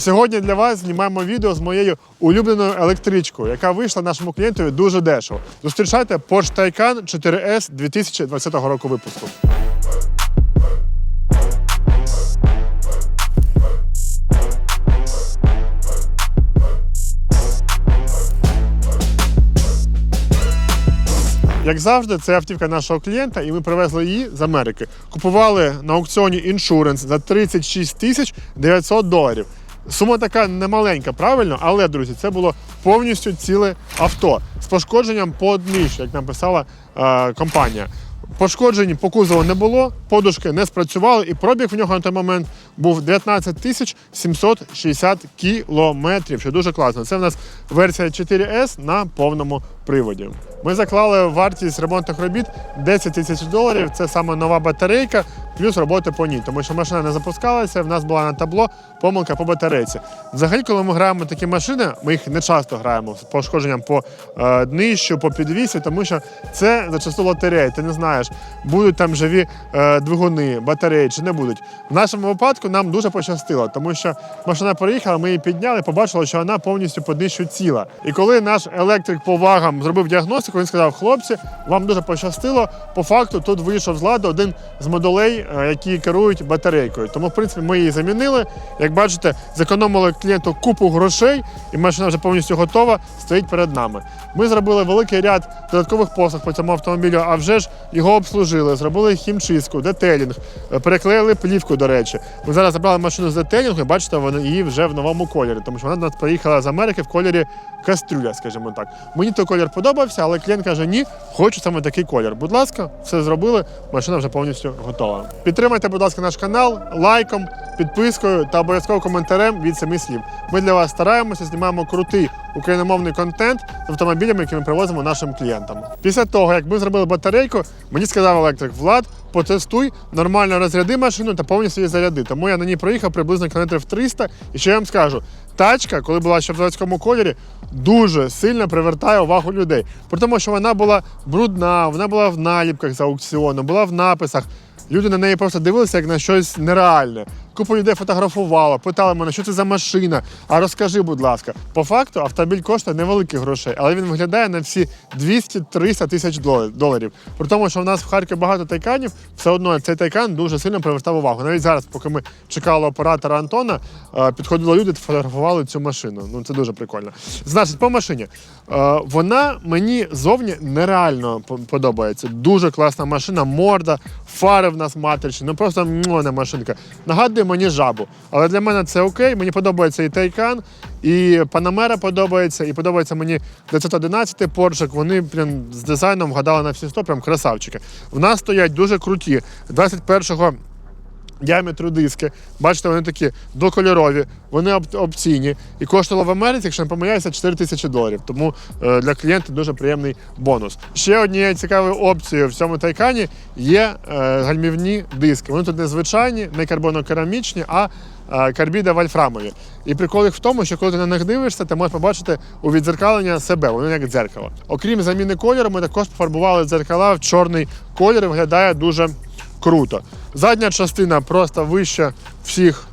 Сьогодні для вас знімаємо відео з моєю улюбленою електричкою, яка вийшла нашому клієнтові дуже дешево. Зустрічайте Porsche Taycan 4S 2020 року випуску. Як завжди, це автівка нашого клієнта, і ми привезли її з Америки. Купували на аукціоні іншуренс за 36 тисяч 900 доларів. Сума така немаленька, правильно, але друзі, це було повністю ціле авто з пошкодженням по днищу, як нам писала е, компанія. Пошкоджень по кузову не було, подушки не спрацювали, і пробіг в нього на той момент був 19 тисяч 760 кілометрів, що дуже класно. Це в нас версія 4S на повному приводі. Ми заклали вартість ремонтних робіт 10 тисяч доларів. Це саме нова батарейка, плюс роботи по ній, тому що машина не запускалася. В нас була на табло помилка по батарейці. Взагалі, коли ми граємо такі машини, ми їх не часто граємо з пошкодженням по е, днищу, по підвісі, тому що це зачасту лотерея. Ти не знаєш, будуть там живі е, двигуни, батареї чи не будуть. В нашому випадку нам дуже пощастило, тому що машина приїхала, ми її підняли, побачили, що вона повністю по днищу ціла. І коли наш електрик по вагам зробив діагностику, він сказав: хлопці, вам дуже пощастило. По факту тут вийшов з ладу один з модулей, е, які керують батарейкою. Тому, в принципі, ми її замінили. Як бачите, зекономили клієнту купу грошей, і машина вже повністю готова, стоїть перед нами. Ми зробили великий ряд додаткових послуг по цьому автомобілю, а вже ж його обслужили, зробили хімчистку, детелінг, е, переклеїли плівку, до речі. Ми зараз забрали машину з детелінгу, і бачите, вона її вже в новому кольорі, тому що вона нас приїхала з Америки в кольорі кастрюля, скажімо так. Мені той колір подобався, але клієнт каже: ні, хочу саме такий колір. Будь ласка, все зробили, машина вже повністю готова. Підтримайте, будь ласка, наш канал лайком, підпискою та обов'язково коментарем від семи слів. Ми для вас стараємося, знімаємо крутий україномовний контент з автомобілями, які ми привозимо нашим клієнтам. Після того, як ми зробили батарейку, мені сказав електрик Влад, потестуй, нормально розряди машину та повністю її заряди. Тому я на ній проїхав приблизно кілометрів 300. І що я вам скажу, тачка, коли була ще в заводському кольорі, дуже сильно привертає увагу людей. При тому, що вона була брудна, вона була в наліпках за аукціоном, була в написах. Люди на неї просто дивилися як на щось нереальне. Купа людей фотографувала, питали мене, що це за машина. А розкажи, будь ласка, по факту автомобіль коштує невеликих грошей, але він виглядає на всі 200-300 тисяч доларів. При тому, що в нас в Харкові багато тайканів, все одно цей тайкан дуже сильно привертав увагу. Навіть зараз, поки ми чекали оператора Антона, е, підходили люди, фотографували цю машину. Ну це дуже прикольно. Значить, по машині. Е, Вона мені зовні нереально подобається. Дуже класна машина, морда, фари в нас матричні, ну просто муа машинка. Нагадує мені жабу. Але для мене це окей. Мені подобається і Тайкан, і Панамера подобається, і подобається мені 911 Поршик. Вони прям з дизайном вгадали на всі 100, прям красавчики. В нас стоять дуже круті 21-го діаметру диски. Бачите, вони такі докольорові, вони оп- опційні. І коштувало в Америці, якщо не помиляюся, 4 тисячі доларів. Тому е, для клієнта дуже приємний бонус. Ще однією цікавою опцією в цьому тайкані є е, гальмівні диски. Вони тут не звичайні, не карбонокерамічні, а е, карбідо-вольфрамові. І прикол їх в тому, що коли ти на них дивишся, ти можеш побачити у відзеркалення себе, вони як дзеркало. Окрім заміни кольору, ми також пофарбували дзеркала в чорний колір, виглядає дуже круто. Задня частина просто вища всіх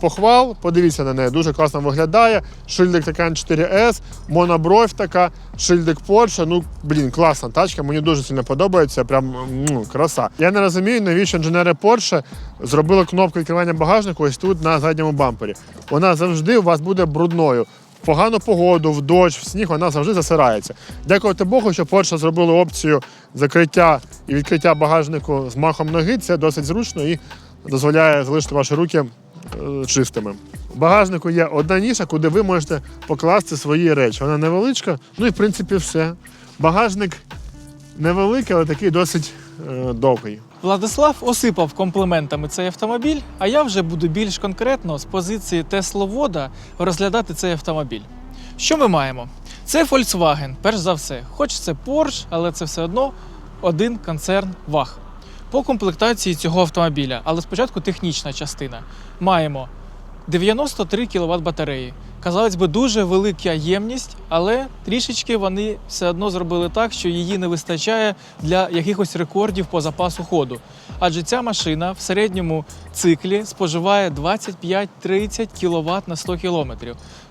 похвал. Подивіться на неї, дуже класно виглядає. Шильдик Taycan 4S, монобровь така, шильдик Porsche. Ну, блін, класна тачка, мені дуже сильно подобається. Прям ну, краса. Я не розумію, навіщо інженери Porsche зробили кнопку відкривання багажнику ось тут на задньому бампері. Вона завжди у вас буде брудною. Погану погоду, в дощ, в сніг вона завжди засирається. Дякувати Богу, що Porsche зробили опцію закриття і відкриття багажнику з махом ноги. Це досить зручно і дозволяє залишити ваші руки е, чистими. В багажнику є одна ніша, куди ви можете покласти свої речі. Вона невеличка, ну і в принципі все. Багажник невеликий, але такий досить е, довгий. Владислав осипав компліментами цей автомобіль, а я вже буду більш конкретно з позиції тесловода розглядати цей автомобіль. Що ми маємо? Це Volkswagen, перш за все. Хоч це Porsche, але це все одно один концерн VAG. По комплектації цього автомобіля, але спочатку технічна частина. Маємо 93 кВт батареї, Казалось би, дуже велика ємність, але трішечки вони все одно зробили так, що її не вистачає для якихось рекордів по запасу ходу. Адже ця машина в середньому циклі споживає 25-30 кВт на 100 км.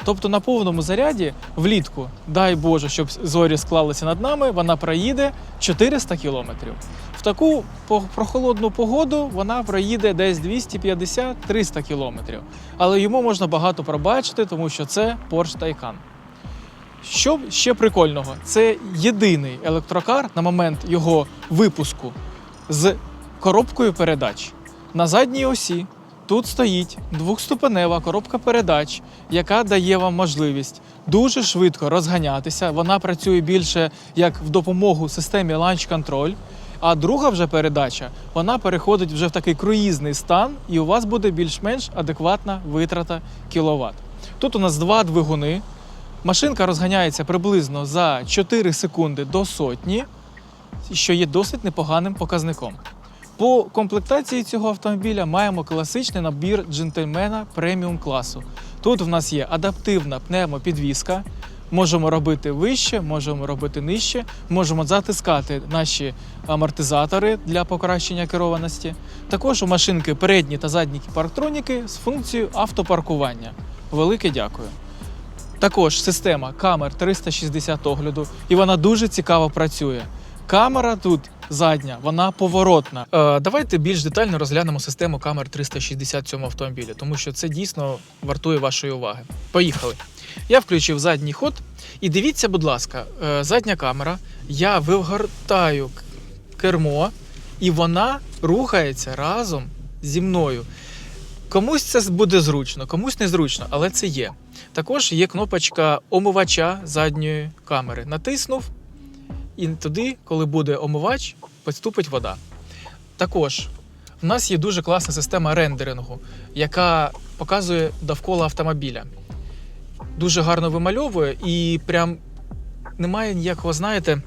Тобто на повному заряді влітку, дай Боже, щоб зорі склалися над нами, вона проїде 400 км. Таку прохолодну погоду вона проїде десь 250-300 км. Але йому можна багато пробачити, тому що це Porsche Taycan. Що ще прикольного? Це єдиний електрокар на момент його випуску з коробкою передач. На задній осі тут стоїть двохступенева коробка передач, яка дає вам можливість дуже швидко розганятися. Вона працює більше як в допомогу системі Launch Control. А друга вже передача вона переходить вже в такий круїзний стан, і у вас буде більш-менш адекватна витрата кіловат. Тут у нас два двигуни. Машинка розганяється приблизно за 4 секунди до сотні, що є досить непоганим показником. По комплектації цього автомобіля маємо класичний набір джентльмена преміум класу. Тут в нас є адаптивна пневмопідвізка. Можемо робити вище, можемо робити нижче, можемо затискати наші амортизатори для покращення керованості. Також у машинки передні та задні парктроніки з функцією автопаркування. Велике дякую. Також система камер 360 огляду, і вона дуже цікаво працює. Камера тут задня, вона поворотна. Е, давайте більш детально розглянемо систему камер 360 цьому автомобілі, тому що це дійсно вартує вашої уваги. Поїхали. Я включив задній ход, і дивіться, будь ласка, е, задня камера. Я вигортаю кермо, і вона рухається разом зі мною. Комусь це буде зручно, комусь незручно, але це є. Також є кнопочка омивача задньої камери. Натиснув, і туди, коли буде омивач, поступить вода. Також в нас є дуже класна система рендерингу, яка показує довкола автомобіля. Дуже гарно вимальовує і прям немає ніякого, знаєте,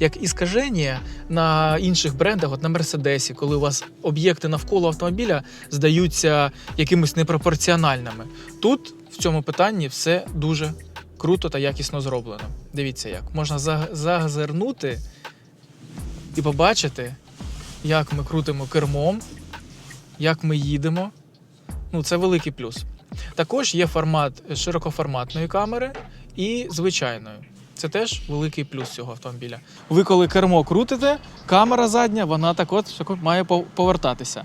як іскаження на інших брендах, от на Мерседесі, коли у вас об'єкти навколо автомобіля здаються якимось непропорціональними. Тут в цьому питанні все дуже круто та якісно зроблено. Дивіться, як можна за- зазирнути і побачити, як ми крутимо кермом, як ми їдемо. Ну, це великий плюс. Також є формат широкоформатної камери і звичайної. Це теж великий плюс цього автомобіля. Ви коли кермо крутите, камера задня, вона так от так от має повертатися.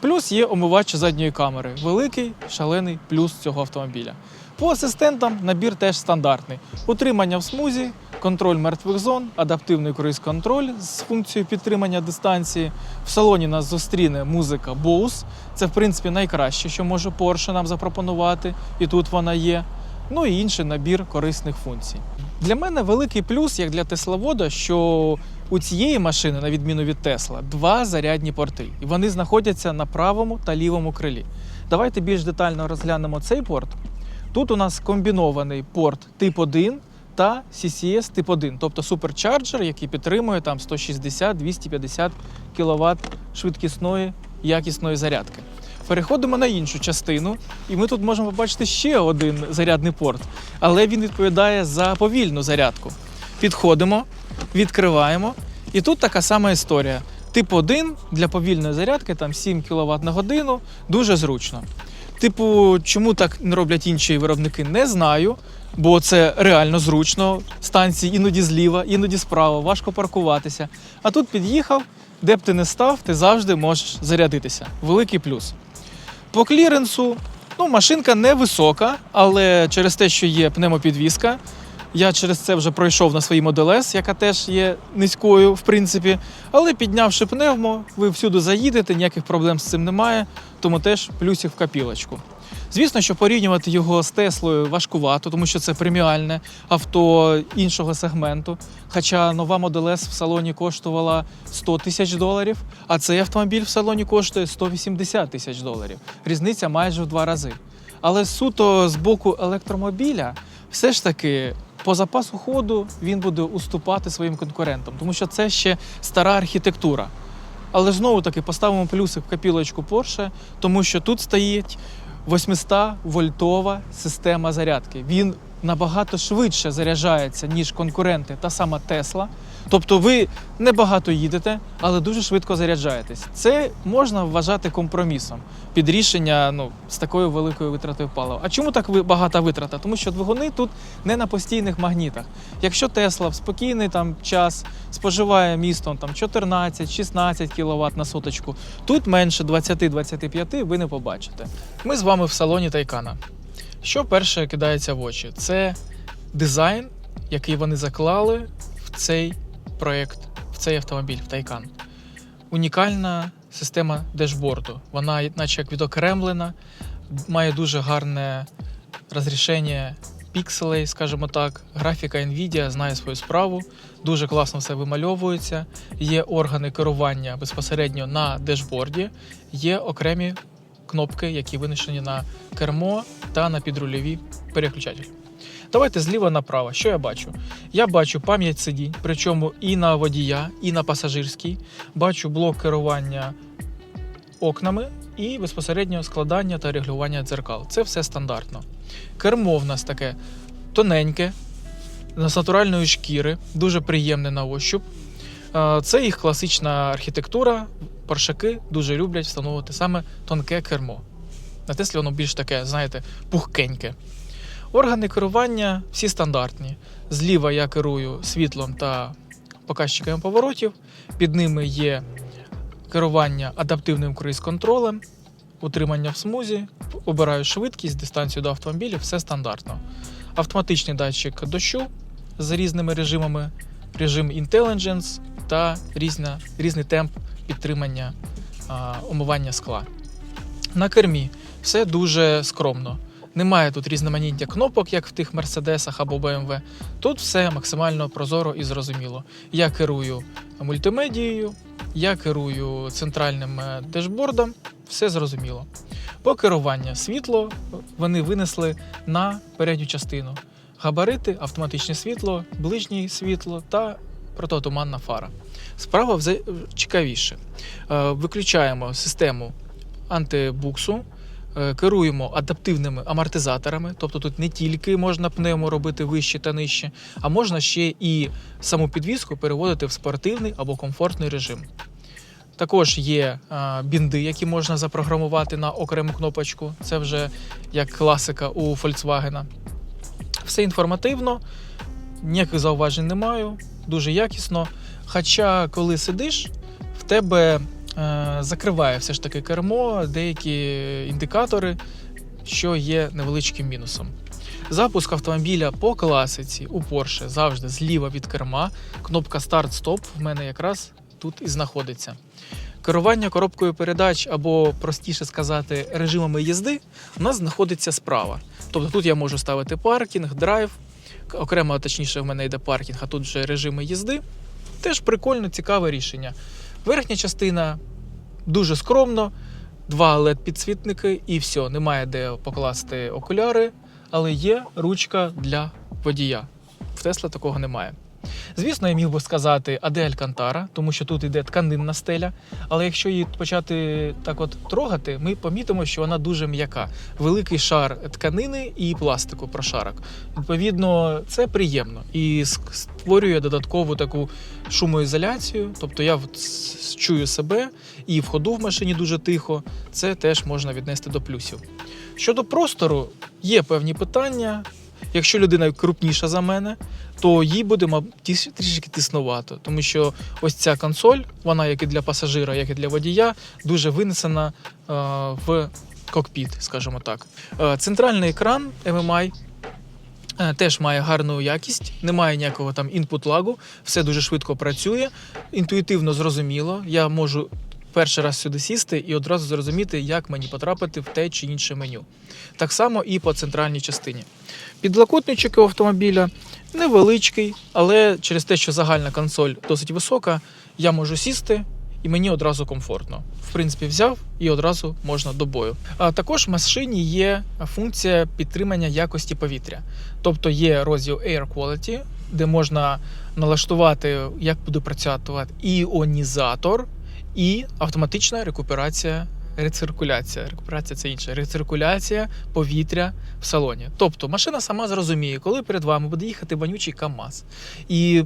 Плюс є омивач задньої камери. Великий шалений плюс цього автомобіля. По асистентам набір теж стандартний: утримання в смузі, контроль мертвих зон, адаптивний круїз-контроль з функцією підтримання дистанції. В салоні нас зустріне музика Bose. Це, в принципі, найкраще, що може Porsche нам запропонувати, і тут вона є. Ну і інший набір корисних функцій. Для мене великий плюс, як для тесловода, що у цієї машини, на відміну від Тесла, два зарядні порти, і вони знаходяться на правому та лівому крилі. Давайте більш детально розглянемо цей порт. Тут у нас комбінований порт тип 1 та CCS тип 1, тобто суперчарджер, який підтримує там 160-250 кВт швидкісної якісної зарядки. Переходимо на іншу частину, і ми тут можемо побачити ще один зарядний порт, але він відповідає за повільну зарядку. Підходимо, відкриваємо, і тут така сама історія. Тип 1 для повільної зарядки, там 7 кВт на годину, дуже зручно. Типу, чому так не роблять інші виробники, не знаю, бо це реально зручно. Станції іноді зліва, іноді справа, важко паркуватися. А тут під'їхав, де б ти не став, ти завжди можеш зарядитися. Великий плюс. По кліренсу, ну, машинка невисока, але через те, що є пневмопідвізка, я через це вже пройшов на своїй S, яка теж є низькою, в принципі. Але піднявши пневмо, ви всюди заїдете, ніяких проблем з цим немає, тому теж плюсів в копілочку. Звісно, що порівнювати його з Теслою важкувато, тому що це преміальне авто іншого сегменту. Хоча нова Model S в салоні коштувала 100 тисяч доларів, а цей автомобіль в салоні коштує 180 тисяч доларів. Різниця майже в два рази. Але суто з боку електромобіля, все ж таки. По запасу ходу він буде уступати своїм конкурентам, тому що це ще стара архітектура. Але знову таки поставимо плюси в капілочку Porsche, тому що тут стоїть 800 вольтова система зарядки. Він набагато швидше заряджається, ніж конкуренти, та сама Тесла. Тобто ви небагато їдете, але дуже швидко заряджаєтесь. Це можна вважати компромісом під рішення ну, з такою великою витратою палива. А чому так багата витрата? Тому що двигуни тут не на постійних магнітах. Якщо Тесла в спокійний там час споживає містом там 14-16 кВт на соточку, тут менше 20-25 ви не побачите. Ми з вами в салоні Тайкана. Що перше кидається в очі? Це дизайн, який вони заклали в цей проєкт, в цей автомобіль, в Тайкан. Унікальна система дешборду. Вона, наче як відокремлена, має дуже гарне розрішення пікселей, скажімо так. Графіка Nvidia знає свою справу, дуже класно все вимальовується. Є органи керування безпосередньо на дешборді, є окремі кнопки, які винесені на кермо та на підрульові переключателі. Давайте зліва направо. Що я бачу? Я бачу пам'ять сидінь, причому і на водія, і на пасажирській. Бачу блок керування окнами і безпосередньо складання та регулювання дзеркал. Це все стандартно. Кермо в нас таке тоненьке, з натуральної шкіри, дуже приємне на ощуп. Е, Це їх класична архітектура. Паршаки дуже люблять встановити саме тонке кермо. На Теслі воно більш таке, знаєте, пухкеньке. Органи керування всі стандартні. Зліва я керую світлом та показчиками поворотів. Під ними є керування адаптивним круїз-контролем, утримання в смузі, обираю швидкість, дистанцію до автомобіля, все стандартно. Автоматичний датчик дощу з різними режимами, режим Intelligence та різна, різний темп підтримання а, омивання скла. На кермі все дуже скромно. Немає тут різноманіття кнопок, як в тих Мерседесах або BMW. Тут все максимально прозоро і зрозуміло. Я керую мультимедією, я керую центральним е, дешбордом, все зрозуміло. По керуванню світло вони винесли на передню частину. Габарити, автоматичне світло, ближнє світло та протитуманна фара. Справа цікавіше. Е, Виключаємо систему антибуксу, е, керуємо адаптивними амортизаторами, тобто тут не тільки можна пневмо робити вище та нижче, а можна ще і саму підвіску переводити в спортивний або комфортний режим. Також є е, бінди, які можна запрограмувати на окрему кнопочку. Це вже як класика у Volkswagen. Все інформативно, ніяких зауважень не маю, дуже якісно. Хоча, коли сидиш, в тебе е, закриває все ж таки кермо, деякі індикатори, що є невеличким мінусом. Запуск автомобіля по класиці у Porsche завжди зліва від керма. Кнопка старт-стоп в мене якраз тут і знаходиться. Керування коробкою передач або, простіше сказати, режимами їзди у нас знаходиться справа. Тобто тут я можу ставити паркінг, драйв. Окремо, точніше, в мене йде паркінг, а тут вже режими їзди. Теж прикольно, цікаве рішення. Верхня частина дуже скромно, два led підсвітники і все, немає де покласти окуляри, але є ручка для водія. В Тесла такого немає. Звісно, я міг би сказати, а де Алькантара, тому що тут йде тканинна стеля. Але якщо її почати так от трогати, ми помітимо, що вона дуже м'яка. Великий шар тканини і пластику прошарок. Відповідно, це приємно і створює додаткову таку шумоізоляцію. Тобто я чую себе і в ходу в машині дуже тихо. Це теж можна віднести до плюсів. Щодо простору, є певні питання. Якщо людина крупніша за мене, то їй буде трішки тиснувато, тому що ось ця консоль, вона як і для пасажира, як і для водія, дуже винесена е, в кокпіт, скажімо так. Е, центральний екран MMI е, теж має гарну якість, немає ніякого там інпут лагу, все дуже швидко працює, інтуїтивно зрозуміло. Я можу перший раз сюди сісти і одразу зрозуміти, як мені потрапити в те чи інше меню. Так само і по центральній частині. Підлокотничок автомобіля невеличкий, але через те, що загальна консоль досить висока, я можу сісти і мені одразу комфортно. В принципі, взяв і одразу можна до бою. А також в машині є функція підтримання якості повітря. Тобто є розділ Air Quality, де можна налаштувати, як буде працювати іонізатор і автоматична рекуперація рециркуляція. Рекуперація це інше. Рециркуляція повітря в салоні. Тобто машина сама зрозуміє, коли перед вами буде їхати вонючий КАМАЗ. І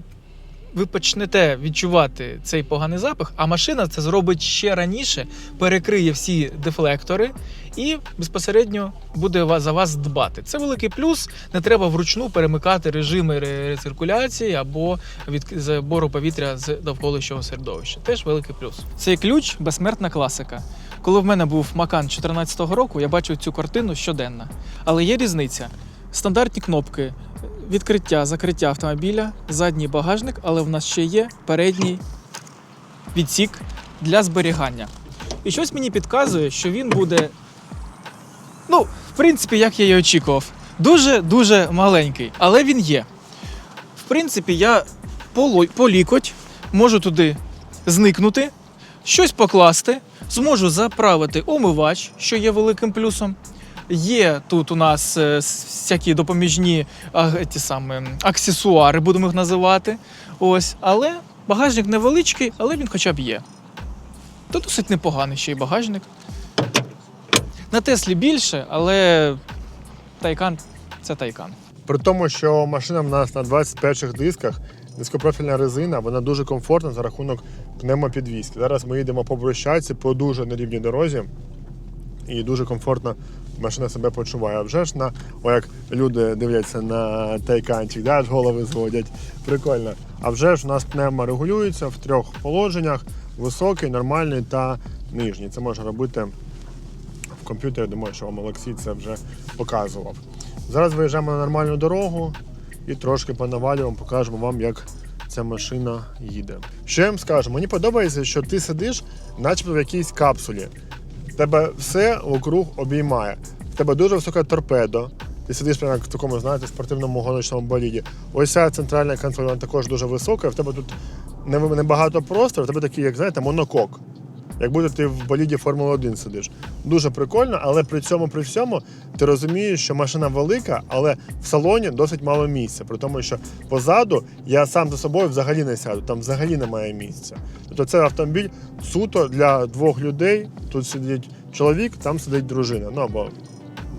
ви почнете відчувати цей поганий запах, а машина це зробить ще раніше, перекриє всі дефлектори і безпосередньо буде за вас дбати. Це великий плюс. Не треба вручну перемикати режими рециркуляції або від забору повітря з довколишнього середовища. Теж великий плюс. Цей ключ безсмертна класика. Коли в мене був Макан 2014 року, я бачив цю картину щоденно. Але є різниця. Стандартні кнопки відкриття, закриття автомобіля, задній багажник, але в нас ще є передній відсік для зберігання. І щось мені підказує, що він буде, ну, в принципі, як я і очікував, дуже-дуже маленький, але він є. В принципі, я по, лікоть можу туди зникнути, щось покласти, зможу заправити омивач, що є великим плюсом. Є тут у нас е, всякі допоміжні а, ті самі, аксесуари, будемо їх називати. Ось, але багажник невеличкий, але він хоча б є. То досить непоганий ще й багажник. На Теслі більше, але Тайкан це Тайкан. При тому, що машина в нас на 21 дисках, низькопрофільна резина, вона дуже комфортна за рахунок пневмопідвізки. Зараз ми їдемо по брусчатці по дуже нерівній дорозі. І дуже комфортно машина себе почуває. А вже ж на о, як люди дивляться на тайканчик, да, голови зводять. Прикольно. А вже ж у нас пневмо регулюється в трьох положеннях: високий, нормальний та нижній. Це можна робити в комп'ютері. Думаю, що вам Олексій це вже показував. Зараз виїжджаємо на нормальну дорогу і трошки понавалюємо, покажемо вам, як ця машина їде. Що я вам скажу? Мені подобається, що ти сидиш, начебто в якійсь капсулі. Тебе все вокруг обіймає. В тебе дуже висока торпедо. Ти сидиш прямо як в такому, знаєте, спортивному гоночному боліді. Ось ця центральна консоль вона також дуже висока. В тебе тут не- небагато простору, в тебе такий, як знаєте, монокок. Як будто ти в боліді Формули 1 сидиш. Дуже прикольно, але при цьому при всьому ти розумієш, що машина велика, але в салоні досить мало місця. При тому, що позаду я сам за собою взагалі не сяду, там взагалі немає місця. Тобто це автомобіль суто для двох людей. Тут сидить чоловік, там сидить дружина. Ну або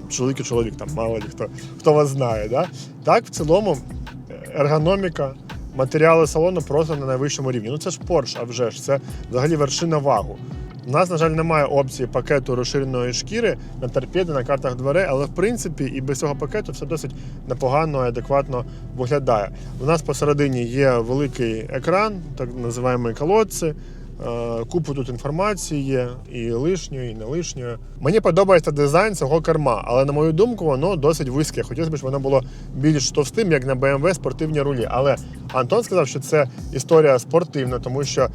чоловік і чоловік, там мало ли хто, хто вас знає. Да? Так, в цілому ергономіка, матеріали салону просто на найвищому рівні. Ну це ж Porsche, а вже ж це взагалі вершина вагу. У нас, на жаль, немає опції пакету розширеної шкіри на торпеди, на картах дверей, але в принципі і без цього пакету все досить непогано і адекватно виглядає. У нас посередині є великий екран, так називаємо колодці. Е, Купу тут інформації є, і лишньої, і не лишньої. Мені подобається дизайн цього керма, але на мою думку, воно досить вузьке. Хотілося б, щоб воно було більш товстим, як на BMW спортивні рулі. Але Антон сказав, що це історія спортивна, тому що е,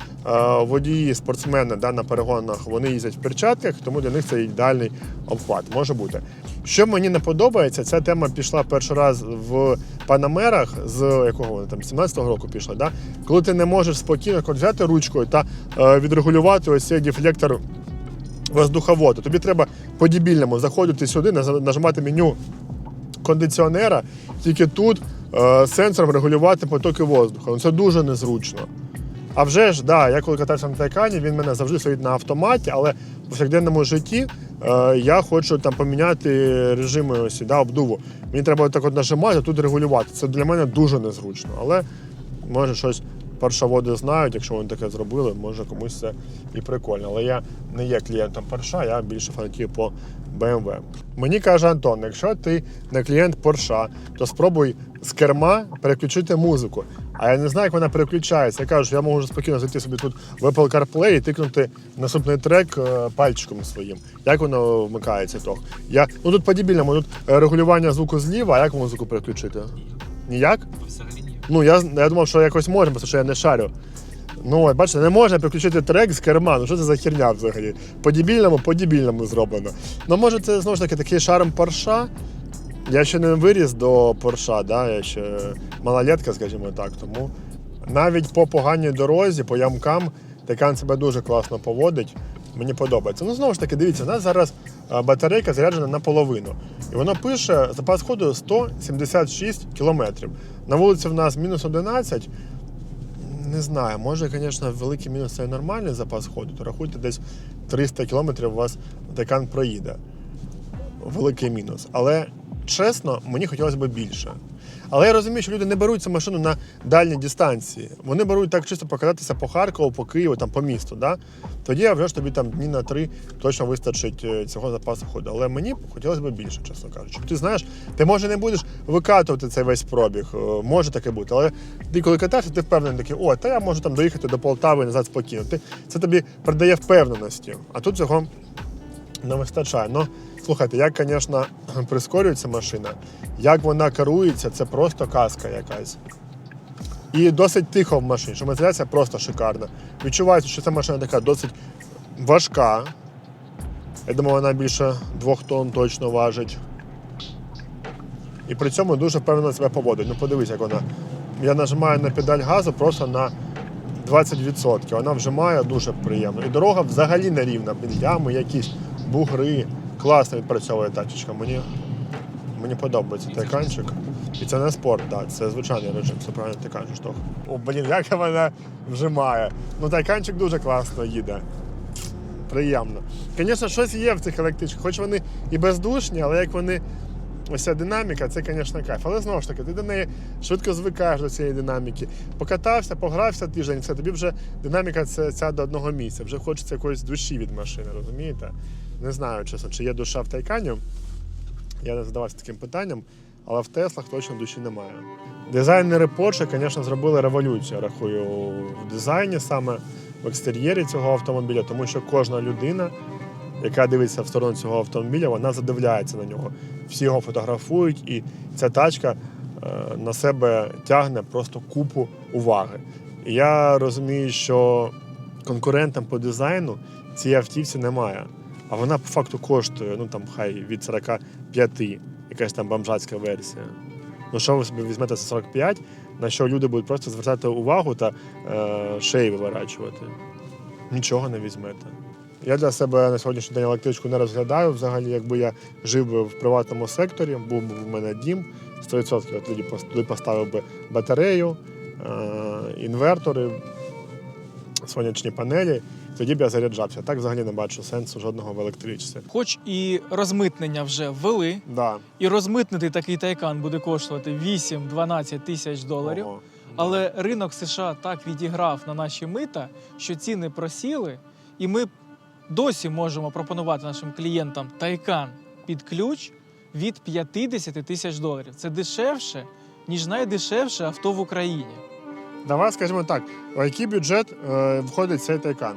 водії, спортсмени да, на перегонах вони їздять в перчатках, тому для них це ідеальний обхват. Може бути. Що мені не подобається, ця тема пішла перший раз в Панамерах, з якого вони там 17-го року пішла, да? коли ти не можеш спокійно взяти ручкою та е, відрегулювати ось цей дефлектор воздуховоду. Тобі треба по-дібільному заходити сюди, нажимати меню кондиціонера, тільки тут е, сенсором регулювати потоки воздуху. Ну, Це дуже незручно. А вже ж, да, я коли катався на Тайкані, він мене завжди стоїть на автоматі, але в повсякденному житті е, я хочу там поміняти режими ось, да, обдуву. Мені треба так от нажимати, а тут регулювати. Це для мене дуже незручно. Але може щось паршоводи знають, якщо вони таке зробили, може комусь це і прикольно. Але я не є клієнтом Порша, я більше фанатію по BMW. Мені каже Антон, якщо ти не клієнт Порша, то спробуй з керма переключити музику. А я не знаю, як вона переключається. Я кажу, що я можу спокійно зайти собі тут в Apple CarPlay і тикнути наступний трек е, пальчиком своїм. Як воно вмикається того? Я, ну тут по-дібільному, тут е, регулювання звуку зліва, а як музику переключити? Ніяк? Взагалі ні. Ну, я, я думав, що якось можна, тому що я не шарю. Ну, от, бачите, не можна переключити трек з керма. Ну що це за херня взагалі? По-дібільному, по-дібільному зроблено. Ну, може, це знову ж таки такий шарм Порша. Я ще не виріс до Порша, да? я ще малолетка, скажімо так. Тому навіть по поганій дорозі, по ямкам, Тайкан себе дуже класно поводить. Мені подобається. Ну, знову ж таки, дивіться, у нас зараз батарейка заряджена наполовину. І воно пише запас ходу 176 кілометрів. На вулиці в нас мінус 11. Не знаю, може, звісно, великий мінус це нормальний запас ходу, то рахуйте десь 300 кілометрів у вас Тайкан проїде. Великий мінус. Але чесно, мені хотілося б більше. Але я розумію, що люди не беруть цю машину на дальні дистанції. Вони беруть так чисто покататися по Харкову, по Києву, там, по місту. Да? Тоді вже ж тобі там дні на три точно вистачить е, цього запасу ходу. Але мені хотілося б більше, чесно кажучи. Ти знаєш, ти може не будеш викатувати цей весь пробіг. е, Може таке бути. Але ти коли катаєшся, ти впевнений такий, о, та я можу там доїхати до Полтави і назад спокійно. Ти, це тобі придає впевненості. А тут цього не вистачає. Ну, слухайте, як, звісно, прискорюється машина, як вона керується, це просто казка якась. І досить тихо в машині, що мотивація просто шикарна. Відчувається, що ця машина така досить важка. Я думаю, вона більше двох тонн точно важить. І при цьому дуже впевнено себе поводить. Ну подивись, як вона. Я нажимаю на педаль газу просто на 20%. Вона вжимає дуже приємно. І дорога взагалі не рівна. Блін, Ями якісь, бугри. Класно відпрацьовує тачечка. Мені, мені подобається тайканчик. І це не спорт, так, це звичайний режим, це правильно ти кажеш. Тох. О, блін, як вона вжимає. Ну, тайканчик дуже класно їде. Приємно. Звісно, щось є в цих електричках, хоч вони і бездушні, але як вони. Ось ця динаміка, це, звісно, кайф. Але знову ж таки, ти до неї швидко звикаєш до цієї динаміки. Покатався, погрався тиждень, все, тобі вже динаміка це ця до одного місця. Вже хочеться якоїсь душі від машини, розумієте? Не знаю, чесно, чи є душа в Тайкані. Я не задавався таким питанням, але в Теслах точно душі немає. Дизайнери Porsche, звісно, зробили революцію, рахую, в дизайні саме в екстер'єрі цього автомобіля, тому що кожна людина, яка дивиться в сторону цього автомобіля, вона задивляється на нього. Всі його фотографують, і ця тачка е, на себе тягне просто купу уваги. І я розумію, що конкурентам по дизайну цієї автівці немає. А вона по факту коштує, ну там хай від 45, якась там бомжацька версія. Ну що ви собі візьмете за 45, на що люди будуть просто звертати увагу та е, шеї виворачувати? Нічого не візьмете. Я для себе на сьогоднішній день електричку не розглядаю. Взагалі, якби я жив би в приватному секторі, був би в мене дім, 100% я тоді поставив би батарею, е, інвертори, сонячні панелі, тоді б я заряджався. Так взагалі не бачу сенсу жодного в електричці. Хоч і розмитнення вже ввели, Да. і розмитнити такий тайкан буде коштувати 8-12 тисяч доларів. Ого. Але ринок США так відіграв на наші мита, що ціни просіли, і ми досі можемо пропонувати нашим клієнтам тайкан під ключ від 50 тисяч доларів. Це дешевше, ніж найдешевше авто в Україні. Давай скажімо так, у який бюджет е, входить цей тайкан?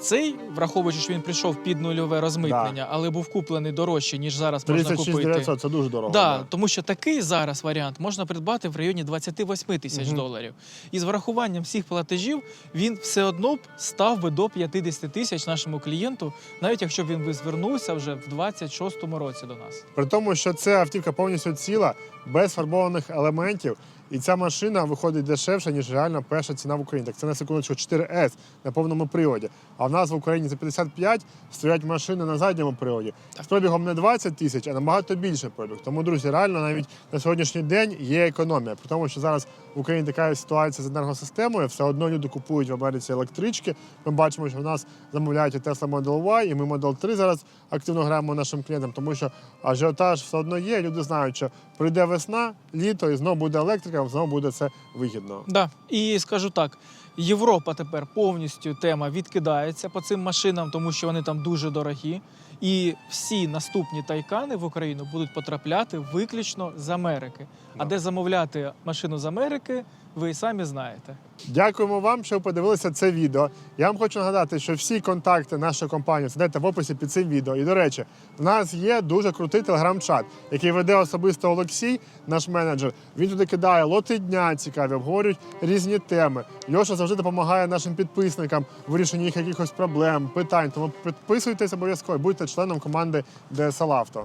Цей, враховуючи, що він прийшов під нульове розмитнення, але був куплений дорожче, ніж зараз можна купити. 900, це дуже дорого. Да, тому що такий зараз варіант можна придбати в районі 28 тисяч Мгм. доларів. І з врахуванням всіх платежів він все одно б став би до 50 тисяч нашому клієнту, навіть якщо б він би звернувся вже в 26-му році до нас. При тому, що ця автівка повністю ціла, без фарбованих елементів. І ця машина виходить дешевше, ніж реально перша ціна в Україні. Так це на секундочку 4S на повному приводі. А в нас в Україні за 55 стоять машини на задньому приводі. З пробігом не 20 тисяч, а набагато більше пробіг. Тому, друзі, реально навіть на сьогоднішній день є економія. При тому, що зараз в Україні така ситуація з енергосистемою, все одно люди купують в Америці електрички. Ми бачимо, що в нас замовляють і Tesla Model Y, і ми Model 3 зараз активно граємо нашим клієнтам, тому що ажіотаж все одно є. Люди знають, що прийде весна, літо, і знову буде електрика, знову буде це вигідно. Да. І скажу так: Європа тепер повністю тема відкидається по цим машинам, тому що вони там дуже дорогі. І всі наступні тайкани в Україну будуть потрапляти виключно з Америки. А де замовляти машину з Америки, ви і самі знаєте. Дякуємо вам, що ви подивилися це відео. Я вам хочу нагадати, що всі контакти нашої компанії знайдете в описі під цим відео. І до речі, в нас є дуже крутий телеграм-чат, який веде особисто Олексій, наш менеджер. Він туди кидає лоти дня цікаві, обговорюють різні теми. Льоша завжди допомагає нашим підписникам в вирішенні їх якихось проблем, питань. Тому підписуйтесь обов'язково, і будьте членом команди DSL Auto.